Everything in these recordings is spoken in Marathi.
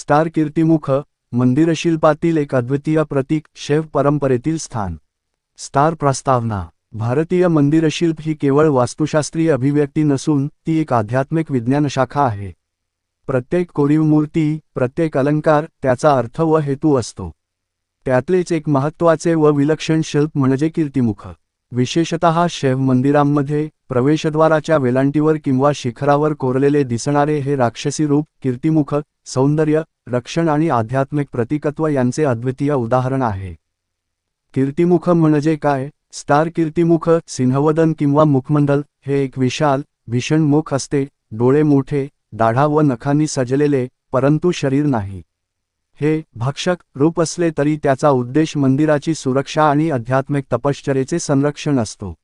स्टार कीर्तिमुख मंदिरशिल्पातील एक अद्वितीय प्रतीक शैव परंपरेतील स्थान. स्टार प्रस्तावना भारतीय मंदिरशिल्प ही केवळ वास्तुशास्त्रीय अभिव्यक्ती नसून ती एक आध्यात्मिक विज्ञानशाखा आहे. प्रत्येक कोरीव मूर्ती प्रत्येक अलंकार त्याचा अर्थ व हेतू असतो. त्यातलेच एक महत्त्वाचे व विलक्षण शिल्प म्हणजे कीर्तिमुख. विशेषत शैव मंदिरांमध्ये प्रवेशद्वाराच्या वेलांटीवर किंवा शिखरावर कोरलेले दिसणारे हे राक्षसी रूप कीर्तिमुख सौंदर्य रक्षण आणि आध्यात्मिक प्रतिकत्व यांचे अद्वितीय उदाहरण आहे. कीर्तिमुख म्हणजे काय? स्टार कीर्तिमुख सिंहवदन किंवा मुखमंडल हे एक विशाल भीषण मुख असते डोळे मोठे दाढा व नखांनी सजलेले परंतु शरीर नाही. हे भक्षक रूप असले तरी त्याचा उद्देश मंदिराची सुरक्षा आणि आध्यात्मिक तपश्चरेचे संरक्षण असतो.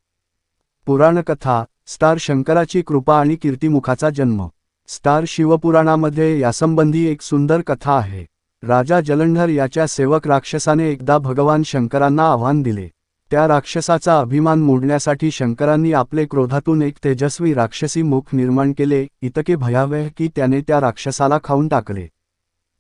पुराणकथा स्टार शंकराची कृपा आणि कीर्तिमुखाचा जन्म. स्टार शिवपुराणामध्ये यासंबंधी एक सुंदर कथा आहे. राजा जलंधर याच्या सेवक राक्षसाने एकदा भगवान शंकरांना आव्हान दिले. त्या राक्षसाचा अभिमान मोडण्यासाठी शंकरांनी आपले क्रोधातून एक तेजस्वी राक्षसी मुख निर्माण केले इतके भयावह की त्याने त्या राक्षसाला खाऊन टाकले.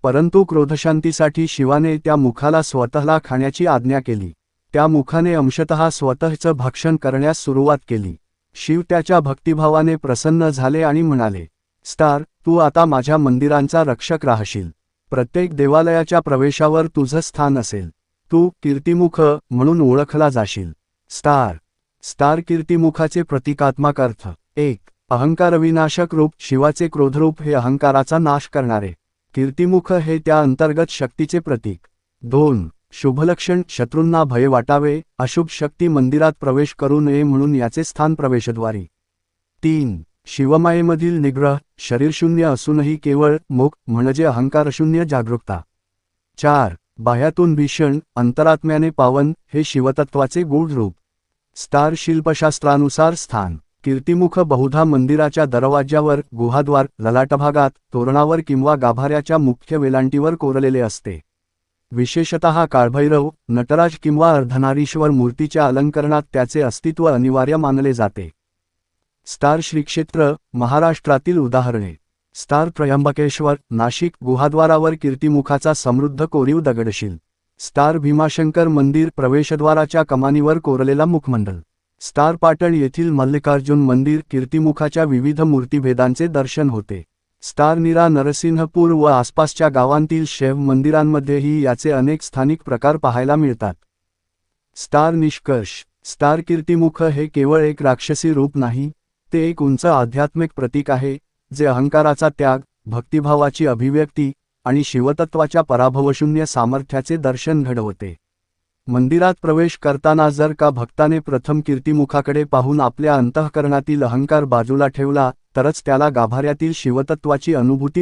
परंतु क्रोधशांतीसाठी शिवाने त्या मुखाला स्वतःला खाण्याची आज्ञा केली. त्या मुखाने अंशतः स्वतःचं भक्षण करण्यास सुरुवात केली. शिव त्याच्या भक्तिभावाने प्रसन्न झाले आणि म्हणाले स्टार तू आता माझ्या मंदिरांचा रक्षक राहशील. प्रत्येक देवालयाच्या प्रवेशावर तुझं स्थान असेल. तू कीर्तिमुख म्हणून ओळखला जाशील. स्टार स्टार कीर्तिमुखाचे प्रतिकात्मक अर्थ एक अहंकारविनाशक रूप शिवाचे क्रोधरूप हे अहंकाराचा नाश करणारे. कीर्तिमुख हे त्या अंतर्गत शक्तीचे प्रतीक. दोन शुभलक्षण शत्रूंना भय वाटावे अशुभ शक्ती मंदिरात प्रवेश करू नये म्हणून याचे स्थान प्रवेशद्वारी. तीन शिवमायेमधील निग्रह शरीरशून्य असूनही केवळ मुख म्हणजे अहंकारशून्य जागरूकता. चार बाह्यातून भीषण अंतरात्म्याने पावन हे शिवतत्वाचे गूढ रूप. स्टार शिल्पशास्त्रानुसार स्थान. कीर्तिमुख बहुधा मंदिराच्या दरवाज्यावर गुहाद्वार ललाटभागात तोरणावर किंवा गाभाऱ्याच्या मुख्य वेलांटीवर कोरलेले असते. विशेषतः काळभैरव नटराज किंवा अर्धनारीश्वर मूर्तीच्या अलंकरणात त्याचे अस्तित्व अनिवार्य मानले जाते. स्टार श्रीक्षेत्र महाराष्ट्रातील उदाहरणे. स्टार त्र्यंबकेश्वर नाशिक गुहाद्वारावर कीर्तिमुखाचा समृद्ध कोरीव दगडशील. स्टार भीमाशंकर मंदिर प्रवेशद्वाराच्या कमानीवर कोरलेला मुखमंडल. स्टार पाटण येथील मल्लिकार्जुन मंदिर कीर्तिमुखाच्या विविध मूर्तिभेदांचे दर्शन होते. स्टार निरा नरसिंहपूर व आसपासच्या गावांतील शैव मंदिरांमध्येही याचे अनेक स्थानिक प्रकार पाहायला मिळतात. स्टार निष्कर्ष स्टार कीर्तिमुख हे केवळ एक राक्षसी रूप नाही ते एक उंच आध्यात्मिक प्रतीक आहे जे अहंकाराचा त्याग भक्तिभावाची अभिव्यक्ती आणि शिवतत्वाच्या पराभवशून्य सामर्थ्याचे दर्शन घडवते. मंदिरात प्रवेश करताना जर का भक्ताने प्रथम कीर्तिमुखाकडे पाहून आपल्या अंतःकरणातील अहंकार बाजूला ठेवला तरच त्याला गाभाऱ्यातील शिवतत्वाची अनुभूती